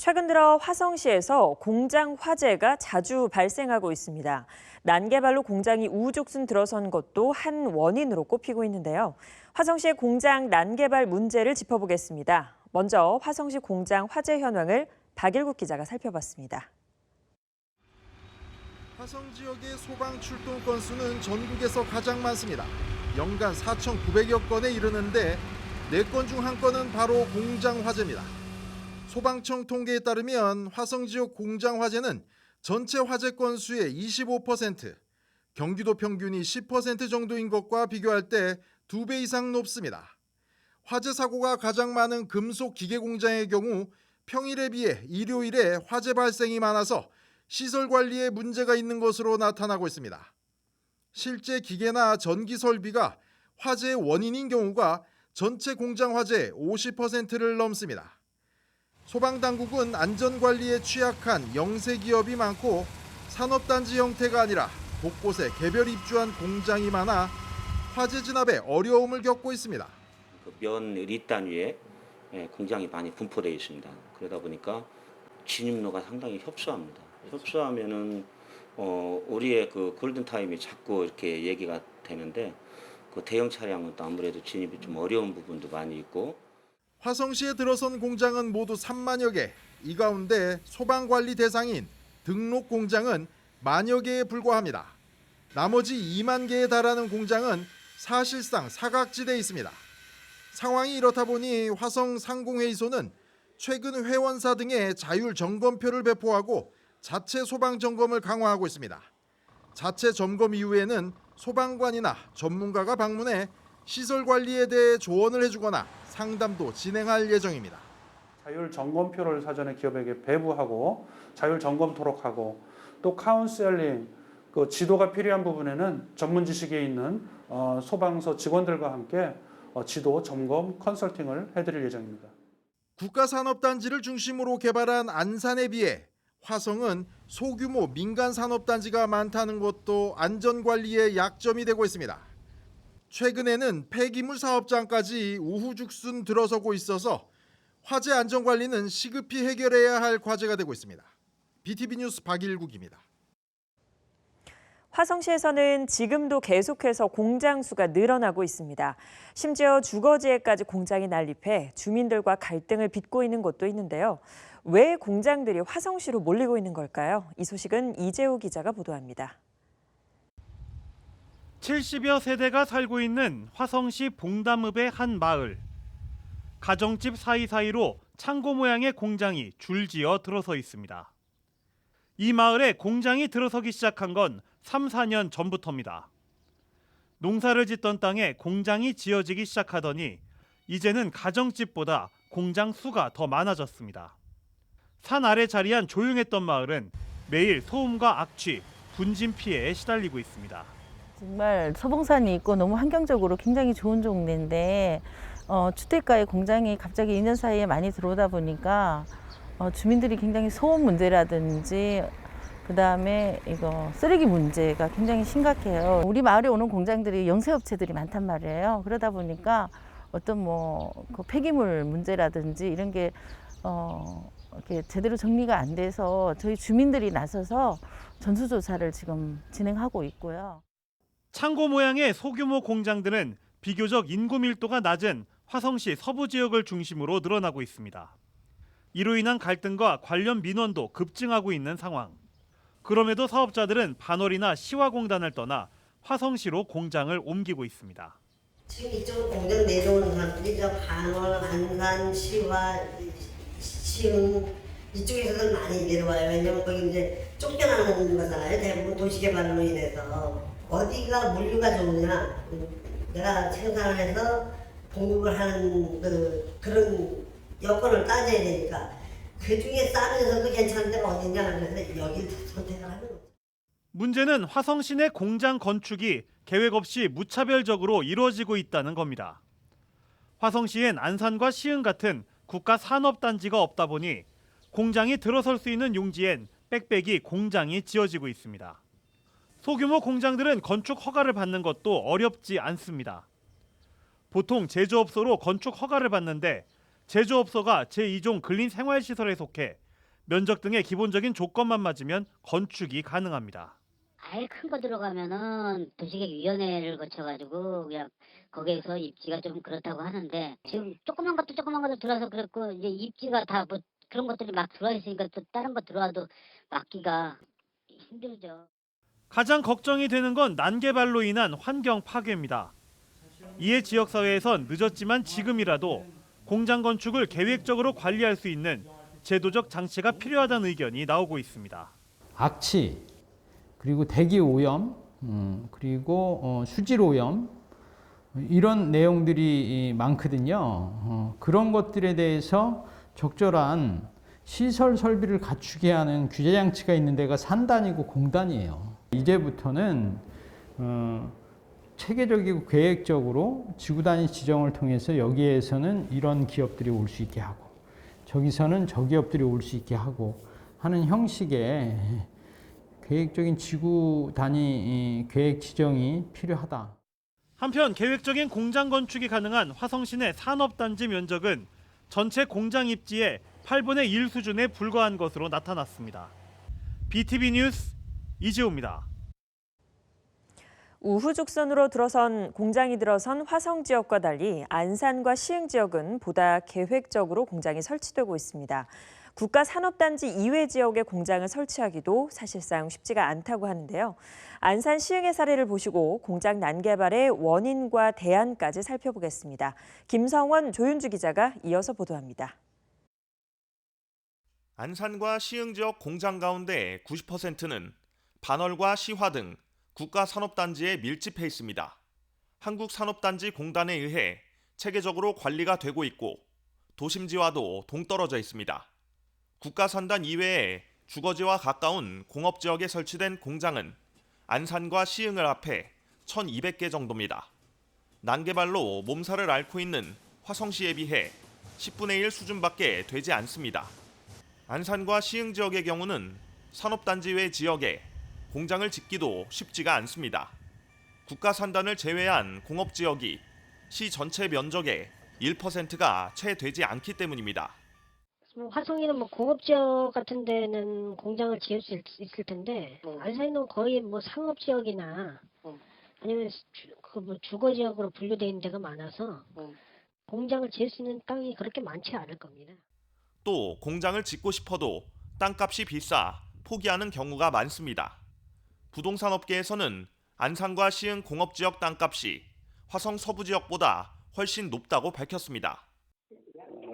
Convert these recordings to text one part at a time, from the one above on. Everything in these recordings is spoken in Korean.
최근 들어 화성시에서 공장 화재가 자주 발생하고 있습니다. 난개발로 공장이 우후죽순 들어선 것도 한 원인으로 꼽히고 있는데요. 화성시의 공장 난개발 문제를 짚어보겠습니다. 먼저 화성시 공장 화재 현황을 박일국 기자가 살펴봤습니다. 화성 지역의 소방 출동 건수는 전국에서 가장 많습니다. 연간 4,900여 건에 이르는데 4건 중한 건은 바로 공장 화재입니다. 소방청 통계에 따르면 화성 지역 공장 화재는 전체 화재 건수의 25%, 경기도 평균이 10% 정도인 것과 비교할 때 두 배 이상 높습니다. 화재 사고가 가장 많은 금속 기계 공장의 경우 평일에 비해 일요일에 화재 발생이 많아서 시설 관리에 문제가 있는 것으로 나타나고 있습니다. 실제 기계나 전기 설비가 화재의 원인인 경우가 전체 공장 화재의 50%를 넘습니다. 소방당국은 안전관리에 취약한 영세 기업이 많고 산업단지 형태가 아니라 곳곳에 개별 입주한 공장이 많아 화재 진압에 어려움을 겪고 있습니다. 그 면리 단위에 예, 공장이 많이 분포되어 있습니다. 그러다 보니까 진입로가 상당히 협소합니다. 협소하면은 어, 우리의 그 골든 타임이 자꾸 이렇게 얘기가 되는데 그 대형 차량은 또 아무래도 진입이 좀 어려운 부분도 많이 있고 화성시에 들어선 공장은 모두 3만여 개. 이 가운데 소방관리 대상인 등록 공장은 만여 개에 불과합니다. 나머지 2만 개에 달하는 공장은 사실상 사각지대에 있습니다. 상황이 이렇다 보니 화성 상공회의소는 최근 회원사 등에 자율 점검표를 배포하고 자체 소방 점검을 강화하고 있습니다. 자체 점검 이후에는 소방관이나 전문가가 방문해 시설 관리에 대해 조언을 해주거나 상담도 진행할 예정입니다. 자율 점검표를 사전에 기업에게 배부하고 자율 점검토록 하고 또 카운셀링 그 지도가 필요한 부분에는 전문 지식에 있는 어, 소방서 직원들과 함께 어, 지도 점검 컨설팅을 해드릴 예정입니다. 국가산업단지를 중심으로 개발한 안산에 비해 화성은 소규모 민간 산업단지가 많다는 것도 안전관리의 약점이 되고 있습니다. 최근에는 폐기물 사업장까지 우후죽순 들어서고 있어서 화재 안전 관리는 시급히 해결해야 할 과제가 되고 있습니다. BTV 뉴스 박일국입니다. 화성시에서는 지금도 계속해서 공장 수가 늘어나고 있습니다. 심지어 주거지에까지 공장이 난립해 주민들과 갈등을 빚고 있는 곳도 있는데요. 왜 공장들이 화성시로 몰리고 있는 걸까요? 이 소식은 이재호 기자가 보도합니다. 70여 세대가 살고 있는 화성시 봉담읍의 한 마을. 가정집 사이사이로 창고 모양의 공장이 줄지어 들어서 있습니다. 이 마을에 공장이 들어서기 시작한 건 3, 4년 전부터입니다. 농사를 짓던 땅에 공장이 지어지기 시작하더니 이제는 가정집보다 공장 수가 더 많아졌습니다. 산 아래 자리한 조용했던 마을은 매일 소음과 악취, 분진 피해에 시달리고 있습니다. 정말 서봉산이 있고 너무 환경적으로 굉장히 좋은 동네인데 어, 주택가에 공장이 갑자기 2년 사이에 많이 들어오다 보니까 어, 주민들이 굉장히 소음 문제라든지 그 다음에 이거 쓰레기 문제가 굉장히 심각해요. 우리 마을에 오는 공장들이 영세업체들이 많단 말이에요. 그러다 보니까 어떤 뭐 그 폐기물 문제라든지 이런 게 어, 이렇게 제대로 정리가 안 돼서 저희 주민들이 나서서 전수조사를 지금 진행하고 있고요. 창고 모양의 소규모 공장들은 비교적 인구 밀도가 낮은 화성시 서부 지역을 중심으로 늘어나고 있습니다. 이로 인한 갈등과 관련 민원도 급증하고 있는 상황. 그럼에도 사업자들은 반월이나 시화공단을 떠나 화성시로 공장을 옮기고 있습니다. 지금 이쪽 공장 내려오는 사람들이 저 반월, 안산, 시화, 시흥 이쪽에서는 많이 내려와요. 왜냐면 거기 이제 쫓겨나는 거잖아요. 대부분 도시개발로 인해서 어디가 물류가 좋으냐. 내가 생산을 해서 공급을 하는 그 그런 여건을 따져야 되니까 그 중에 싸면서도 괜찮은 데가 어디냐 그래서 여기 선택을 하는 거죠. 문제는 화성 시 내 공장 건축이 계획 없이 무차별적으로 이루어지고 있다는 겁니다. 화성시엔 안산과 시흥 같은 국가 산업단지가 없다 보니 공장이 들어설 수 있는 용지엔 빽빽이 공장이 지어지고 있습니다. 소규모 공장들은 건축 허가를 받는 것도 어렵지 않습니다. 보통 제조업소로 건축 허가를 받는데 제조업소가 제2종 근린 생활시설에 속해 면적 등의 기본적인 조건만 맞으면 건축이 가능합니다. 아예 큰 거 들어가면은 도시계획위원회를 거쳐가지고 그냥 거기에서 입지가 좀 그렇다고 하는데 지금 조그만 것도 조그만 것도 들어와서 그랬고 이제 입지가 다 뭐 그런 것들이 막 들어와 있으니까 또 다른 거 들어와도 막기가 힘들죠. 가장 걱정이 되는 건 난개발로 인한 환경 파괴입니다. 이에 지역사회에선 늦었지만 지금이라도 공장 건축을 계획적으로 관리할 수 있는 제도적 장치가 필요하다는 의견이 나오고 있습니다. 악취 그리고 대기 오염 음, 그리고 어, 수질 오염 이런 내용들이 많거든요. 어, 그런 것들에 대해서 적절한 시설 설비를 갖추게 하는 규제 장치가 있는 데가 산단이고 공단이에요. 이제부터는 어, 체계적이고 계획적으로 지구 단위 지정을 통해서 여기에서는 이런 기업들이 올 수 있게 하고 저기서는 저 기업들이 올 수 있게 하고 하는 형식의 계획적인 지구 단위 계획 지정이 필요하다. 한편 계획적인 공장 건축이 가능한 화성시 내 산업단지 면적은 전체 공장 입지의 8분의 1 수준에 불과한 것으로 나타났습니다. BTV 뉴스 이지호입니다. 우후죽순으로 들어선 공장이 들어선 화성 지역과 달리 안산과 시흥 지역은 보다 계획적으로 공장이 설치되고 있습니다. 국가 산업단지 이외 지역에 공장을 설치하기도 사실상 쉽지가 않다고 하는데요. 안산 시흥의 사례를 보시고 공장 난개발의 원인과 대안까지 살펴보겠습니다. 김성원, 조윤주 기자가 이어서 보도합니다. 안산과 시흥 지역 공장 가운데 90%는 반월과 시화 등 국가 산업단지에 밀집해 있습니다. 한국산업단지 공단에 의해 체계적으로 관리가 되고 있고 도심지와도 동떨어져 있습니다. 국가 산단 이외에 주거지와 가까운 공업 지역에 설치된 공장은 안산과 시흥을 합해 1,200개 정도입니다. 난개발로 몸살을 앓고 있는 화성시에 비해 10분의 1 수준밖에 되지 않습니다. 안산과 시흥 지역의 경우는 산업단지 외 지역에 공장을 짓기도 쉽지가 않습니다. 국가 산단을 제외한 공업 지역이 시 전체 면적의 1%가 채 되지 않기 때문입니다. 뭐 화성이는 뭐 공업 지역 같은 데는 공장을 지을 수 있, 있을 텐데 안산은 거의 뭐 상업 지역이나 아니면 그뭐 주거 지역으로 분류되어 있는 데가 많아서 공장을 지을 수 있는 땅이 그렇게 많지 않을 겁니다. 또 공장을 짓고 싶어도 땅값이 비싸 포기하는 경우가 많습니다. 부동산 업계에서는 안산과 시흥 공업 지역 땅값이 화성 서부 지역보다 훨씬 높다고 밝혔습니다.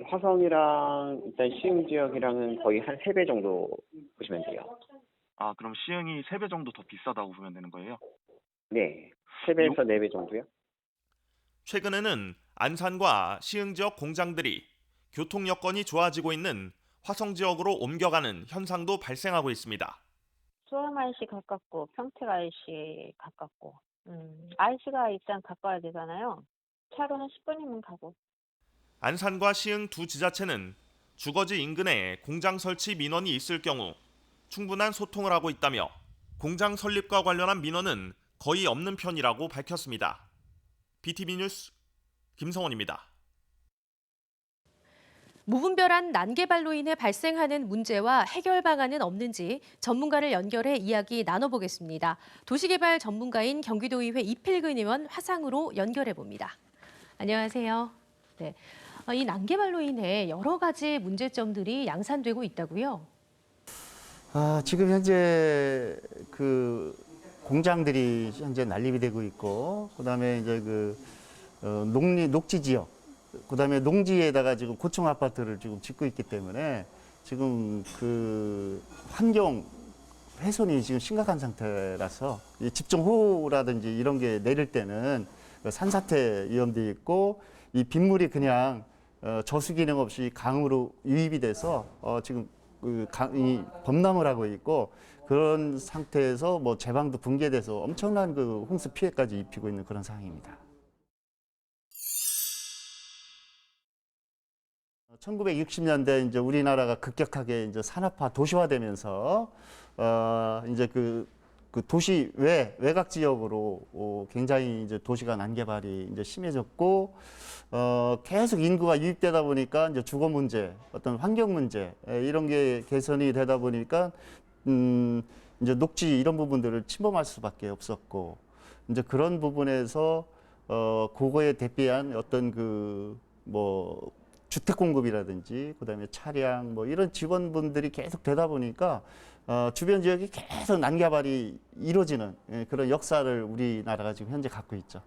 화성이랑 일단 시흥 지역이랑은 거의 한세배 정도 보시면 돼요. 아, 그럼 시흥이 3배 정도 더 비싸다고 보면 되는 거예요? 네. 세배에서 네배 정도요? 최근에는 안산과 시흥 지역 공장들이 교통 여건이 좋아지고 있는 화성 지역으로 옮겨가는 현상도 발생하고 있습니다. 수원 IC 가깝고 평택 IC 가깝고 음, IC가 일단 가까워야 되잖아요. 차로 한 10분이면 가고. 안산과 시흥 두 지자체는 주거지 인근에 공장 설치 민원이 있을 경우 충분한 소통을 하고 있다며 공장 설립과 관련한 민원은 거의 없는 편이라고 밝혔습니다. BTV 뉴스 김성원입니다. 무분별한 난개발로 인해 발생하는 문제와 해결 방안은 없는지 전문가를 연결해 이야기 나눠보겠습니다. 도시개발 전문가인 경기도의회 이필근 의원 화상으로 연결해 봅니다. 안녕하세요. 네. 어, 이 난개발로 인해 여러 가지 문제점들이 양산되고 있다고요? 아, 지금 현재 그 공장들이 현재 난립이 되고 있고, 그 다음에 이제 그 어, 농리, 녹지 지역, 그 다음에 농지에다가 지금 고층 아파트를 지금 짓고 있기 때문에 지금 그 환경 훼손이 지금 심각한 상태라서 이 집중 호우라든지 이런 게 내릴 때는 그 산사태 위험도 있고 이 빗물이 그냥 어, 저수 기능 없이 강으로 유입이 돼서 어, 지금 그 강, 이 범람을 하고 있고 그런 상태에서 뭐 제방도 붕괴돼서 엄청난 그 홍수 피해까지 입히고 있는 그런 상황입니다. 1960년대 이제 우리나라가 급격하게 이제 산업화 도시화되면서 어 이제 그, 그 도시 외 외곽 지역으로 어, 굉장히 이제 도시가 난개발이 이제 심해졌고 어, 계속 인구가 유입되다 보니까 이제 주거 문제, 어떤 환경 문제 에, 이런 게 개선이 되다 보니까 음, 이제 녹지 이런 부분들을 침범할 수밖에 없었고 이제 그런 부분에서 어, 그거에 대비한 어떤 그뭐 주택 공급이라든지 그다음에 차량 뭐 이런 직원분들이 계속 되다 보니까 어, 주변 지역이 계속 난개발이 이루어지는 예, 그런 역사를 우리나라가 지금 현재 갖고 있죠.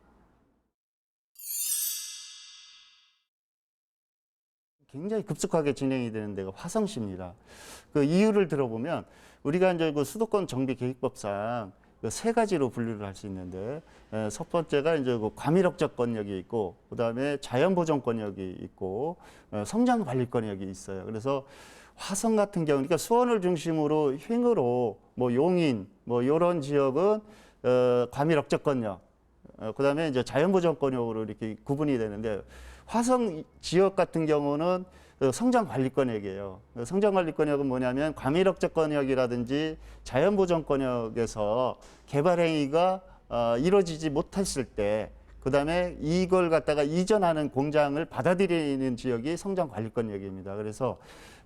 굉장히 급속하게 진행이 되는 데가 화성시입니다. 그 이유를 들어보면 우리가 이제 그 수도권 정비 계획법상 그 세 가지로 분류를 할 수 있는데 에, 첫 번째가 이제 그 과밀억적 권역이 있고 그다음에 자연 보존 권역이 있고 어, 성장 관리 권역이 있어요. 그래서 화성 같은 경우 그러니까 수원을 중심으로 횡으로 뭐 용인 뭐 요런 지역은 어, 과밀억적 권역 어, 그다음에 이제 자연보전권역으로 이렇게 구분이 되는데 화성 지역 같은 경우는 그 성장관리권역이에요. 그 성장관리권역은 뭐냐면 과밀억적권역이라든지 자연보전권역에서 개발 행위가 어, 이루어지지 못했을 때, 그 다음에 이걸 갖다가 이전하는 공장을 받아들이는 지역이 성장관리권역입니다. 그래서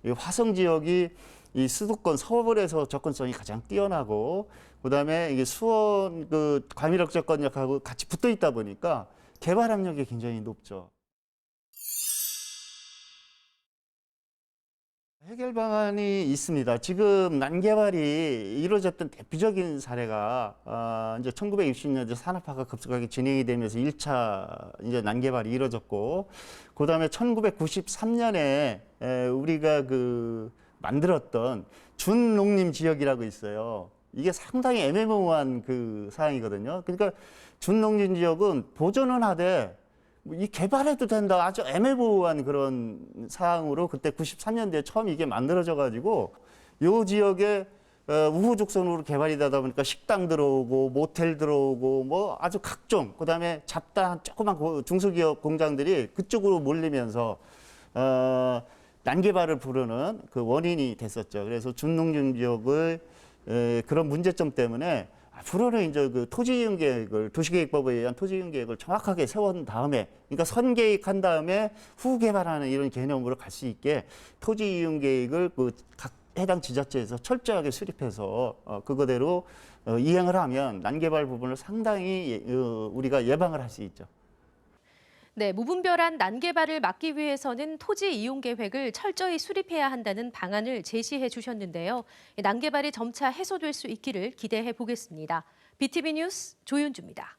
이 화성 지역이 이 수도권 서울에서 접근성이 가장 뛰어나고 그다음에 이게 수원 그 과밀억적권역하고 같이 붙어 있다 보니까 개발 압력이 굉장히 높죠. 해결 방안이 있습니다. 지금 난개발이 이루어졌던 대표적인 사례가 어, 이제 1960년대 산업화가 급속하게 진행이 되면서 1차 이제 난개발이 이루어졌고 그다음에 1993년에 에, 우리가 그 만들었던 준농림 지역이라고 있어요. 이게 상당히 애매모호한 그 사항이거든요. 그러니까 준농림 지역은 보존은 하되 뭐 이 개발해도 된다 아주 애매모호한 그런 사항으로 그때 93년도에 처음 이게 만들어져 가지고 요 지역에 어, 우후죽순으로 개발이 되다 보니까 식당 들어오고 모텔 들어오고 뭐 아주 각종 그다음에 잡다한 조그만 고- 중소기업 공장들이 그쪽으로 몰리면서 어, 난개발을 부르는 그 원인이 됐었죠. 그래서 준농림 지역을 에, 그런 문제점 때문에 앞으로는 이제 그 토지 이용 계획을 도시계획법에 의한 토지 이용 계획을 정확하게 세운 다음에 그러니까 선계획한 다음에 후 개발하는 이런 개념으로 갈 수 있게 토지 이용 계획을 그각 해당 지자체에서 철저하게 수립해서 어, 그거대로 어, 이행을 하면 난개발 부분을 상당히 예- 어, 우리가 예방을 할 수 있죠. 네, 무분별한 난개발을 막기 위해서는 토지 이용 계획을 철저히 수립해야 한다는 방안을 제시해 주셨는데요. 난개발이 점차 해소될 수 있기를 기대해 보겠습니다. BTV 뉴스 조윤주입니다.